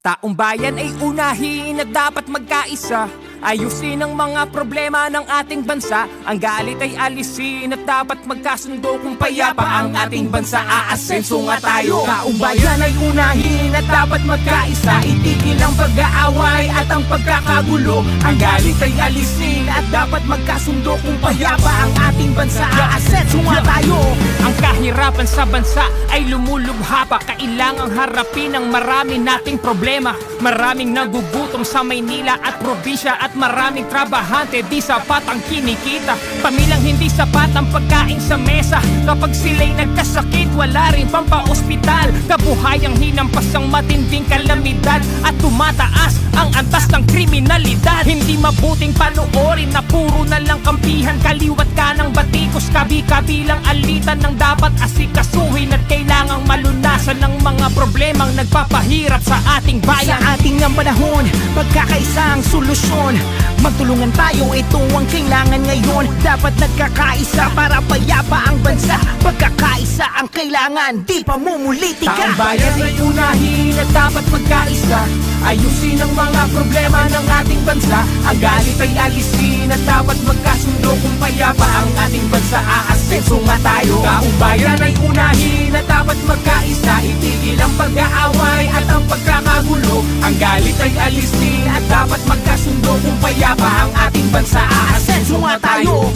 Taong bayan ay unahin at dapat magkaisa. Ayusin ang mga problema ng ating bansa. Ang galit ay alisin at dapat magkasundo Kung payapa ang ating bansa. Aasenso nga tayo. Taong bayan ay unahin at dapat magkaisa. Itigil ang pag-aaway at ang pagkakagulo. Ang galit ay alisin dapat magkasundo Kung payapa ang ating bansa. Aasenso nga tayo. Ang kahirapan sa bansa ay lumulubha pa. Kailangang harapin ang marami nating problema. Maraming nagugutom sa Maynila at probinsya At maraming trabahante di sapat ang kinikita. Pamilang hindi sapat ang pagkain sa mesa. Kapag sila'y nagkasakit wala rin pampaospital Kabuhayang hinampas ang matinding kalamidad At tumataas ang antas ng kriminalidad. Hindi mabuting panoorin na puro na lang kampihan Kaliwat ka ng batikos. Kabi-kabilang alitan Ng dapat asikasuhin at kailangang malunasan Ng mga problemang nagpapahirap sa ating bayan. Sa ating ang panahon, pagkakaisa ang solusyon. Magtulungan tayo, ito ang kailangan ngayon. Dapat nagkakaisa para payapa ang bansa. Pagkakaisa ang kailangan, di pa mumulitika Taong bayan ay unahin at dapat magkaisa Ayusin ang mga problema ng ating bansa. Ang galit ay alisin at dapat magkasundo Kung payapa ang ating bansa. Aasenso nga tayo. Taong bayan ay unahin at dapat magkaisa. Itigil ang pag-aaway at ang pagkakagulo. Ang galit ay alisin at dapat magkasundo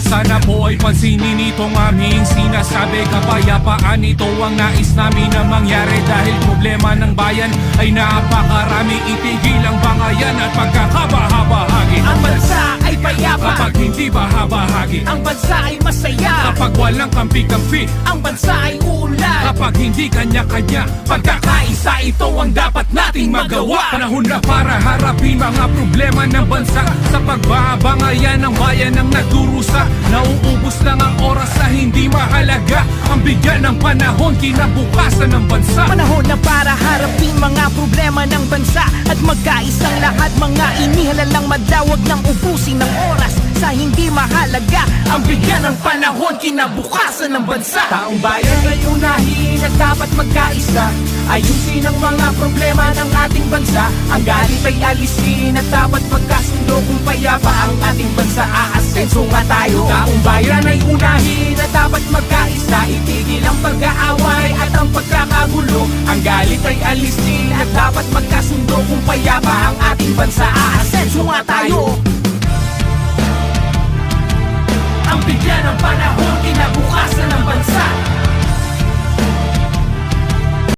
Sana po ay pansinin itong aming sinasabi. Kapayapaan ito ang nais namin na mangyari Dahil problema ng bayan ay napakarami. Itigil ang bangayan at pagkakabahagi Ang bansa ay payapa Kapag hindi bahabahagi Ang bansa ay masaya. Kapag walang kampi-kampi? Ang bansa ay uunlad Kapag hindi kanya-kanya? Pagkakaisa ito ang dapat nating magawa. Panahon na para harapin mga problema ng bansa. Sa pagbabangayan ng bayan ng nagdurusa Nauubos lang ang oras na hindi mahalaga. Ang bigyan ng panahon kinabukasan ng bansa. Panahon na para harapin mga problema ng bansa. At magkaisang lahat mga inihalalang madawag ng ubusin ng oras Sa hindi mahalaga. Ang bigyan ng panahon kinabukasan ng bansa. Taong bayan ay unahin at dapat magkaisa. Ayusin ang mga problema ng ating bansa. Ang galit ay alisin at dapat magkasundo Kung payapa ang ating bansa Aasenso nga tayo. Taong bayan ay unahin at dapat magkaisa. Itigil ang pag-aaway at ang pagkakagulo. Ang galit ay alisin at dapat magkasundo Kung payapa ang ating bansa. Aasenso nga tayo. Ang bigyan ng panahon kinabukasan ng bansa